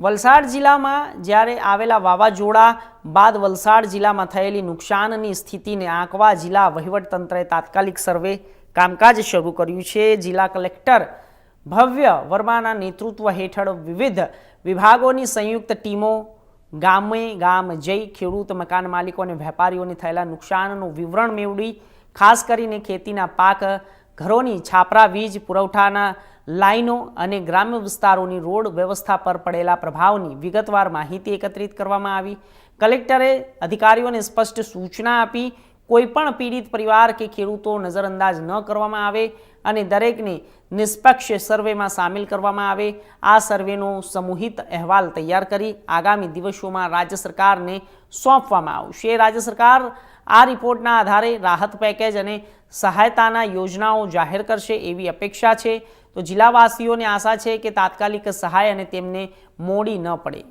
વલસાડ જિલ્લામાં જ્યારે આવેલા વાવાઝોડા બાદ વલસાડ જિલ્લામાં થયેલી નુકસાનની સ્થિતિને આંકવા જિલ્લા વહીવટતંત્રએ તાત્કાલિક સર્વે કામકાજ શરૂ કર્યું છે. જિલ્લા કલેક્ટર ભવ્ય વર્માના નેતૃત્વ હેઠળ વિવિધ વિભાગોની સંયુક્ત ટીમો ગામે ગામ જઈ ખેડૂત મકાન માલિકો અને વેપારીઓને થયેલા નુકસાનનું વિવરણ મેળવી, ખાસ કરીને ખેતીના પાક ઘરોની છાપરા, વીજ, પુરવઠાના લાઈનો અને ગ્રામ્ય વિસ્તારોની રોડ વ્યવસ્થા પર પડેલા પ્રભાવની વિગતવાર માહિતી એકત્રિત કરવામાં આવી. કલેક્ટરે અધિકારીઓને સ્પષ્ટ સૂચના આપી કોઈપણ પીડિત પરિવાર કે ખેડૂતો નજરઅંદાજ ન કરવામાં આવે અને દરેકને નિષ્પક્ષ સર્વેમાં સામેલ કરવામાં આવે. આ સર્વેનો સમૂહિત અહેવાલ તૈયાર કરી આગામી દિવસોમાં રાજ્ય સરકારને સોંપવામાં આવશે. રાજ્ય સરકાર આ રિપોર્ટના આધારે રાહત પેકેજ અને સહાયતાના યોજનાઓ જાહેર કરશે એવી અપેક્ષા છે. તો જિલ્લાવાસીઓને આશા છે કે તાત્કાલિક સહાય અને તેમને મોડી ન પડે.